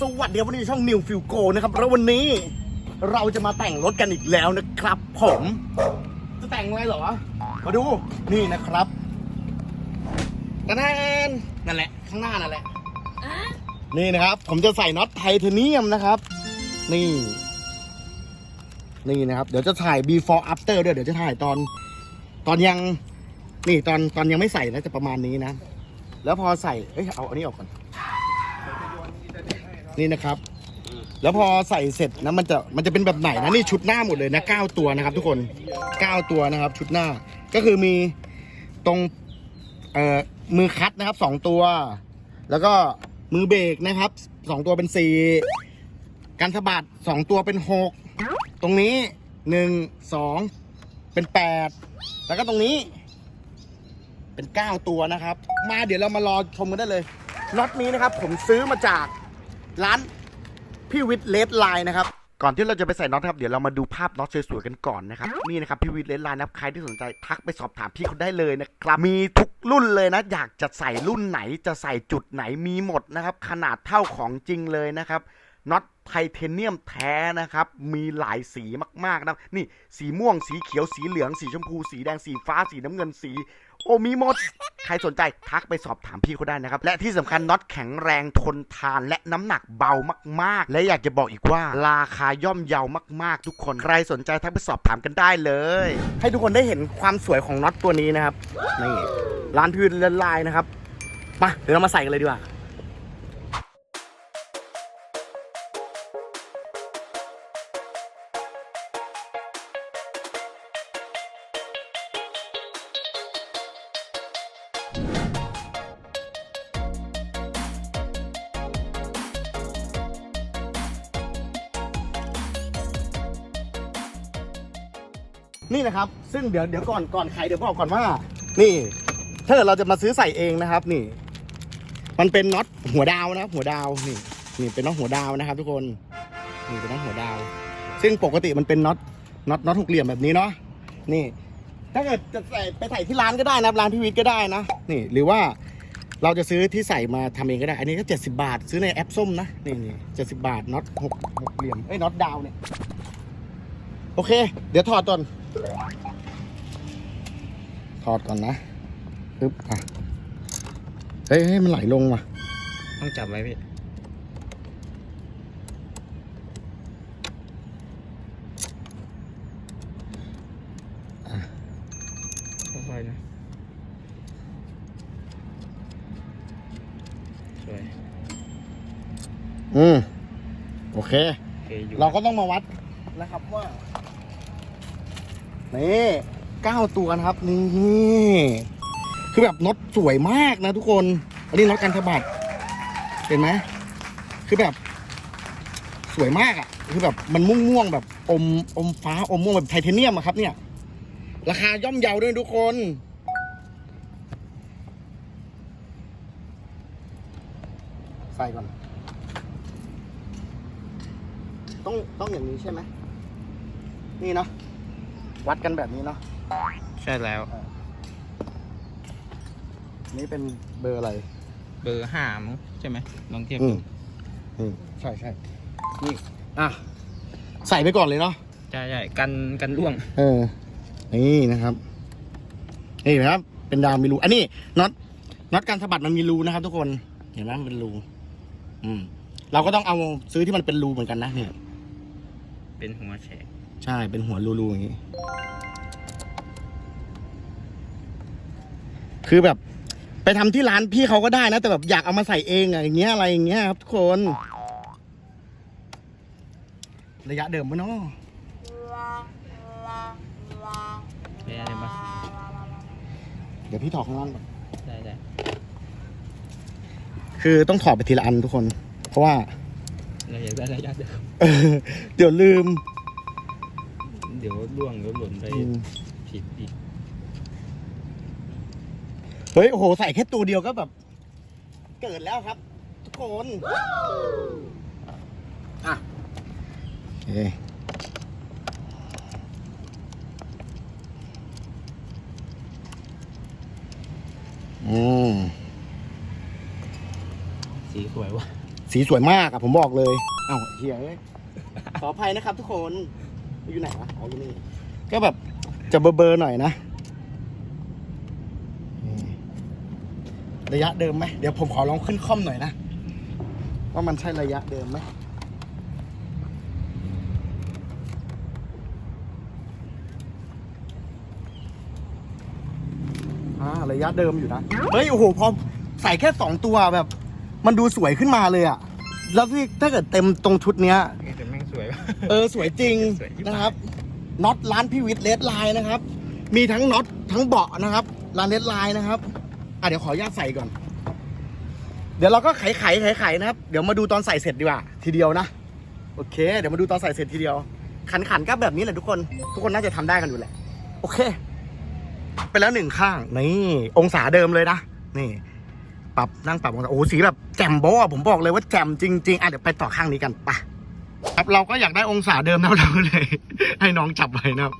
สวัสดีครับวันนี้ช่องนิวฟิวโกนะครับแล้ววันนี้เราจะมาแต่งรถกันอีกแล้วนะครับ ผม จะแต่งไงเหรอ มาดูนี่นะครับตะแนนนั่นแหละ ข้างหน้านั่นแหละนี่นะครับ ผมจะใส่น็อตไทเทเนียมนะครับ นี่ นี่นะครับ เดี๋ยวจะถ่าย before after ด้วยเดี๋ยวจะถ่ายตอน ตอนยัง นี่ตอนตอนยังไม่ใส่นะจะประมาณนี้นะ แล้วพอใส่เอ้ยเอาอันนี้ออกก่อน นี่นะครับ แล้วพอใส่เสร็จนะมันจะมันจะเป็นแบบไหนนะนี่ชุดหน้าหมดเลยนะเก้าตัวนะครับ ทุกคนเก้าตัวนะครับ ชุดหน้าก็คือมีตรงเอ่อมือคัดนะครับสองตัว แล้วก็มือเบรกนะครับสองตัวเป็นสี่การสะบัดสองตัวเป็นหกตรงนี้หนึ่งสองเป็นแปดแล้วก็ตรงนี้ เป็นเก้าตัวนะครับ มาเดี๋ยวเรามารอชมกันได้เลยน็อตนี้นะครับ ผมซื้อมาจาก ร้านพี่วิทย์เลดไลน์นะครับ ก่อนที่เราจะไปใส่น็อตครับ เดี๋ยวเรามาดูภาพน็อตสวยๆกันก่อนนะครับ นี่นะครับพี่วิทย์เลดไลน์นะครับ ใครที่สนใจทักไปสอบถามพี่เขาได้เลยนะครับ มีทุกรุ่นเลยนะ อยากจะใส่รุ่นไหน จะใส่จุดไหน มีหมดนะครับ ขนาดเท่าของจริงเลยนะครับน็อตไทเทเนียมแท้นะครับ มีหลายสีมากๆนะ นี่สีม่วง สีเขียว สีเหลือง สีชมพู สีแดง สีฟ้า สีน้ำเงิน สี โอ้มีหมด ใครสนใจทักไปสอบถามพี่เขาได้นะครับ และที่สำคัญน็อตแข็งแรงทนทานและน้ำหนักเบามากๆ และอยากจะบอกอีกว่า ราคาย่อมเยาวมาก ๆ ทุกคนใครสนใจทักไปสอบถามกันได้เลย ให้ทุกคนได้เห็นความสวยของน็อตตัวนี้นะครับนี่ร้านพื้นละลายนะครับมาเดี๋ยวเรามาใส่กันเลยดีกว่า นี่นะครับ ซึ่งเดี๋ยวเดี๋ยวก่อนก่อนใครเดี๋ยวบอกก่อนว่า นี่ ถ้าเกิดเราจะมาซื้อใส่เองนะครับ นี่ มันเป็นน็อตหัวดาวนะครับหัวดาวนี่ นี่เป็นน็อตหัวดาวนะครับ ทุกคนนี่เป็นน็อตหัวดาว ซึ่งปกติมันเป็นน็อตน็อตน็อตหกเหลี่ยมแบบนี้เนาะนี่ ถ้าเกิดจะใส่ไปใส่ที่ร้านก็ได้นะครับร้านพี่วิทย์ก็ได้นะนี่ หรือว่าเราจะซื้อที่ใส่มาทำเองก็ได้ อันนี้ก็เจ็ดสิบาท ซื้อในแอปส้มนะ นี่นี่เจ็ดสิบาทน็อตหกหกเหลี่ยม เอ้ยน็อตดาวเนี่ย โอเค เดี๋ยวถอดก่อน ถอดก่อนนะปึ๊บอะเฮ้ยเฮ้ยมันไหลลงว่ะ ต้องจับไว้พี่ อะ ค่อยๆนะ สวยอืม โอเค โอเคอยู่เราก็ต้องมาวัดนะครับว่า นี่เก้าตัวนะครับนี่คือแบบน็อตสวยมากนะทุกคน อันนี้น็อตกันสะบัด เห็นไหมคือแบบ สวยมากอะ่ะ คือแบบมันม่วงม่วงแบบอมอมฟ้าอมม่วงแบบไทเทเนียมอะครับ เนี่ย ราคาย่อมเยาด้วยทุกคนใส่ก่อนต้องต้องอย่างนี้ใช่ไหมนี่เนาะ วัดกันแบบนี้เนาะใช่แล้ว นี่เป็นเบอร์อะไร เบอร์ห้ามั้งใช่ไหมลองเทียบอืดูมอืมใช่ใช่นี่อะใส่ไปก่อนเลยเนาะใช่ใช่กันกันร่วง เออ นี่นะครับนี่นะครับ เป็นดาวมีรูอันนี้น็อตน็อตการสะบัดมันมีรูนะครับ ทุกคนเห็นไหมมันเป็นรูอืม เราก็ต้องเอาซื้อที่มันเป็นรูเหมือนกันนะเนี่ยเป็นหัวแฉก ใช่เป็นหัวรูๆอย่างนี้ คือแบบ ไปทำที่ร้านพี่เขาก็ได้นะ แต่แบบอยากเอามาใส่เองอะอย่างเงี้ยอะไรอย่างเงี้ยครับทุกคน ระยะเดิมปะเนาะได้อะไรบ้างเดี๋ยวพี่ถอดข้างล่างก่อนได้ได้คือต้องถอดไปทีละอันทุกคน เพราะว่าเราอยากได้ระยะเดิมเออเดี๋ยวลืม เดี๋ยวร่วงเดี๋ยวหล่นไปอืมผิดอีกเฮ้ย โอ้โห ใส่แค่ตัวเดียวก็แบบ เกิดแล้วครับ ทุกคนอะโอเคอืม สีสวยว่ะ สีสวยมากอะผมบอกเลย เอ้าเฮียเอ้ยขออภัยนะครับทุกคน อยู่ไหนวะอ๋ออยู่นี่ก็แบบจะเบอร์หน่อยนะระยะเดิมไหมเดี๋ยวผมขอลองขึ้นค่อมหน่อยนะ ว่ามันใช่ระยะเดิมไหมอ่าระยะเดิมอยู่นะ เฮ้ย โอ้โห พอใส่แค่สองตัวแบบ มันดูสวยขึ้นมาเลยอะแล้วที่ถ้าเกิดเต็มตรงชุดเนี้ย เออสวยจริงสวยจริงนะครับ น็อตร้านพี่วิทย์เลดไลน์นะครับ มีทั้งน็อตทั้งเบาะนะครับ ร้านเลดไลน์นะครับ อะเดี๋ยวขออนุญาตใส่ก่อน เดี๋ยวเราก็ไขไขไขไขนะครับ เดี๋ยวมาดูตอนใส่เสร็จดีกว่า ทีเดียวนะ โอเค เดี๋ยวมาดูตอนใส่เสร็จทีเดียว ขันขันๆก็แบบนี้แหละทุกคน ทุกคนน่าจะทำได้กันอยู่แหละ โอเค ไปแล้วหนึ่งข้าง นี่องศาเดิมเลยนะ นี่ ปรับนั่งปรับองศา โอ้โหสีแบบแจ่มโบ้อะผมบอกเลยว่าแจ่มจริงๆอะเดี๋ยวไปต่อข้างนี้กันไปะ ครับเราก็อยากได้องศาเดิมนะเราเลย ให้น้องจับไว้นะครับ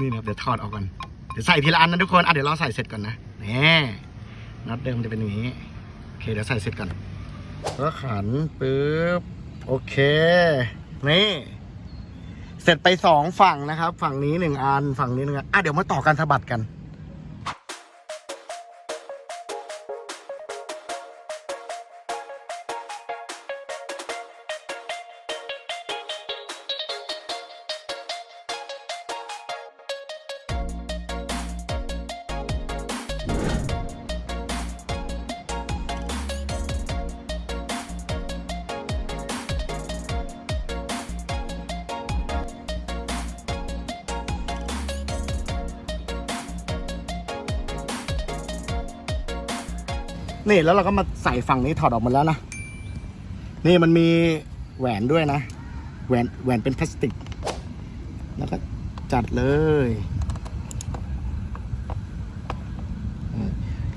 นี่นะครับเดี๋ยวถอดออกก่อนเดี๋ยวใส่ทีละอันนะทุกคนอะเดี๋ยวเราใส่เสร็จก่อนนะนี่น็อตเดิมจะเป็นอย่างนี้โอเคเดี๋ยวใส่เสร็จก่อนก็ขันปึ๊บโอเคนี่เสร็จไปสองฝั่งนะครับ ฝั่งนี้หนึ่งอันฝั่งนี้หนึ่งอันอะเดี๋ยวมาต่อการสะบัดกัน นี่แล้วเราก็มาใส่ฝั่งนี้ถอดออกมาแล้วนะ นี่มันมีแหวนด้วยนะ แหวนแหวนเป็นพลาสติก แล้วก็จัดเลย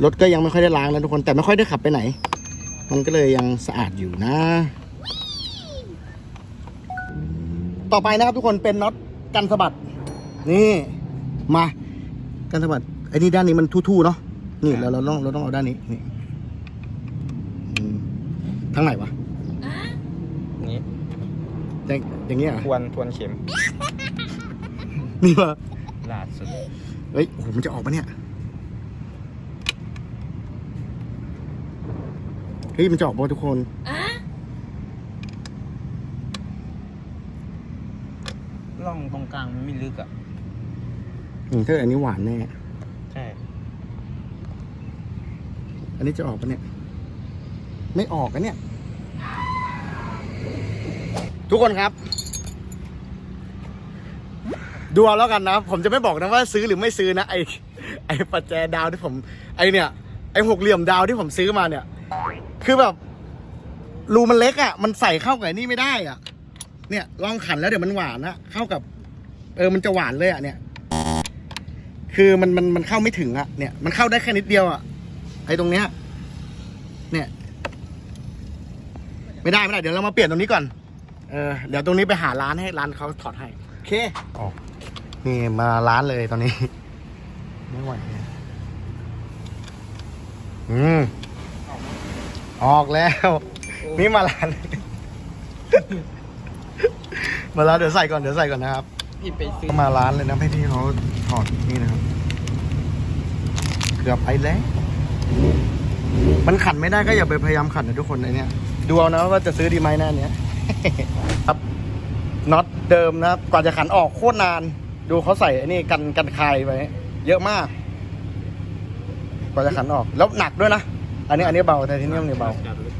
รถก็ยังไม่ค่อยได้ล้างนะทุกคน แต่ไม่ค่อยได้ขับไปไหน มันก็เลยยังสะอาดอยู่นะ ต่อไปนะครับทุกคนเป็นน็อตกันสะบัด นี่มา กันสะบัดไอ้นี่ด้านนี้มันทู่ๆเนาะ นี่เราเราต้องเราต้องเอาด้านนี้นี่ ทั้งไหนวะนี่อย่างอย่างเงี้ยเหรอทวนทวนเข็มนี่วะล่าสุดเฮ้ยโอ้โหมันจะออกปะเนี่ยเฮ้ยมันจะออกปะทุกคนร่องตรงกลางมันไม่ลึกอะอืมถ้าอันนี้หวานแน่ ใช่ อันนี้จะออกปะเนี่ย ไม่ออกอะเนี่ย ทุกคนครับ ดูเอาแล้วกันนะ ผมจะไม่บอกนะว่าซื้อหรือไม่ซื้อนะ ไอไอปัจแจดาวที่ผม ไอเนี่ย ไอหกเหลี่ยมดาวที่ผมซื้อมาเนี่ย คือแบบรูมันเล็กอะ่ะ มันใส่เข้ากับนี่ไม่ได้อะ่ะ เนี่ยลองขันแล้วเดี๋ยวมันหวานนะเข้ากับ เออมันจะหวานเลยอะเนี่ย คือมันมันมันเข้าไม่ถึงอะ่ะเนี่ยมันเข้าได้แค่นิดเดียวอะ่ะไอ้ตรงเนี้ยเนี่ย ไม่ได้ไม่ได้เดี๋ยวเรามาเปลี่ยนตรงนี้ก่อน เออเดี๋ยวตรงนี้ไปหาร้านให้ร้านเขาถอดให้ โอเคออกนี่มาร้านเลยตอนนี้ ไม่ไหวเนี่ยอืมออกแล้ว นี่มาร้าน มาร้านเดี๋ยวใส่ก่อนเดี๋ยวใส่ก่อนนะครับพี่ไปซื้อมาร้านเลยนะให้พี่เขาถอดนี่นะครับเกือบไปแล้วมันขันไม่ได้ก็อย่าไปพยายามขันนะทุกคนไอเนี้ย ดูเอานะว่าจะซื้อดีไหมหน้าเนี้ยครับน็อตเดิมนะครับ กว่าจะขันออกโคตรนาน ดูเขาใส่ไอ้นี่กันกันคายไปเยอะมาก กว่าจะขันออก แล้วหนักด้วยนะ อันนี้อันนี้เบาแต่ที่นี่มันเบาจัดเลย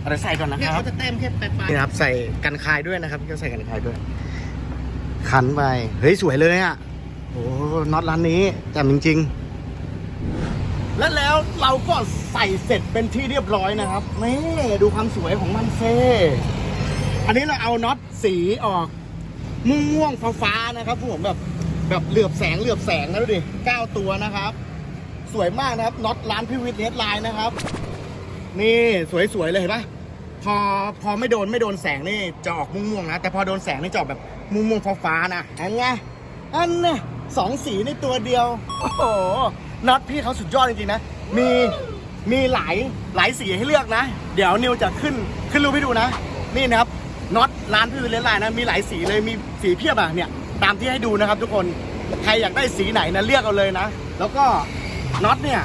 เอาเดี๋ยวใส่ก่อนนะเนี่ยครับเขาจะแต้มแค่ปลายนี่นะครับ ใส่กันคายด้วยนะครับก็ใส่กันคายด้วย ขันไปเฮ้ยสวยเลยอะโอ้น็อตร้านนี้แจ่มจริงๆ และแล้วเราก็ใส่เสร็จเป็นที่เรียบร้อยนะครับนี่ดูความสวยของมันเซ่อันนี้เราเอาน็อตสีออกม่วงฟ้าๆนะครับผมแบบแบบเหลือบแสงเหลือบแสงนะดูดิเก้าตัวนะครับ สวยมากนะครับน็อตร้านพิวิทเนสไลน์นะครับ นี่สวยๆเลยเห็นปะพอพอไม่โดนไม่โดนแสงนี่จะออกม่วงๆนะแต่พอโดนแสงนี่จะออกแบบม่วงๆฟ้าๆนะอันไงอันนี่ยสองสีในตัวเดียว โอ้โห น็อตพี่เขาสุดยอดจริงๆนะ มีมีหลายหลายสีให้เลือกนะ เดี๋ยวนิวจะขึ้นขึ้นรูปให้ดูนะ นี่นะครับน็อตร้านพี่วิเลนไลน์นะมีหลายสีเลยมีสีเพียบอะเนี่ยตามที่ให้ดูนะครับ ทุกคนใครอยากได้สีไหนนะเลือกเอาเลยนะ แล้วก็น็อตเนี่ย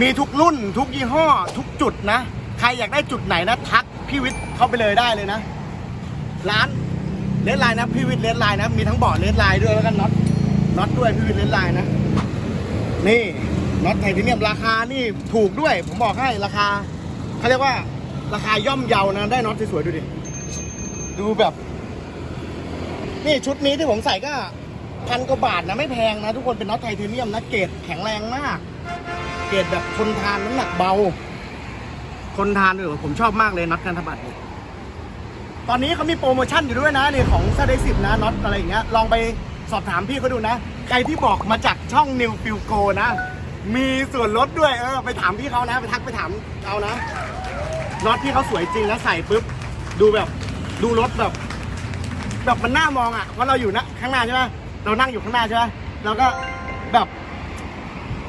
มีทุกรุ่นทุกยี่ห้อ ทุกจุดนะ ใครอยากได้จุดไหนนะทักพี่วิทย์เข้าไปเลยได้เลยนะ ร้านเลนไลน์นะพี่วิทย์เลนไลน์นะมีทั้งบาะเลนไลน์ด้วยแล้วก็น็อตน็อตด้วยพี่วิทย์เลนไลน์นะ นี่น็อตไทเทเนียมราคานี่ถูกด้วย ผมบอกให้ราคาเขาเรียกว่าราคาย่อมเยานะได้น็อตสวยๆดูดิ ดูแบบ นี่ชุดนี้ที่ผมใส่ก็พันกว่าบาทนะไม่แพงนะ ทุกคนเป็นน็อตไทเทเนียมนะเกรดแข็งแรงมาก เกรดแบบทนทานน้ำหนักเบาทนทานเลยผมชอบมากเลยน็อตกันทบัตเนี่ยตอนนี้เขามีโปรโมชั่นอยู่ด้วยนะนี่ของซาเดสิบนะน็อตอะไรอย่างเงี้ยลองไปสอบถามพี่เขาดูนะ ใครที่บอกมาจากช่องนิวฟิลโกนะ มีส่วนลดด้วย เออ ไปถามพี่เขานะ ไปทักไปถามเอานะน็อตพี่เขาสวยจริงนะใส่ปุ๊บ ดูแบบ ดูรถแบบ แบบมันน่ามองอะเพราะเราอยู่นะข้างหน้าใช่ไหมเรานั่งอยู่ข้างหน้าใช่ไหมเราก็แบบ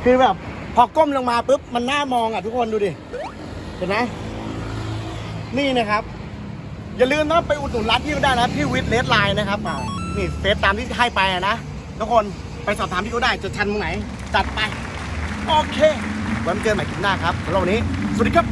คือแบบ พอก้มลงมาปุ๊บ มันน่ามองอะทุกคนดูดิ เห็นไหมนี่นะครับ อย่าลืมนะไปอุดหนุนร้านพี่ก็ได้นะพี่วิทย์เลสไลน์นะครับอ่านี่เฟซตามที่ให้ไปนะทุกคน ไปสอบถามพี่เขาได้จะทันตรงไหนจัดไป โอเคไว้มาเจอกันใหม่คลิปหน้าครับสำหรับวันนี้ สวัสดีครับ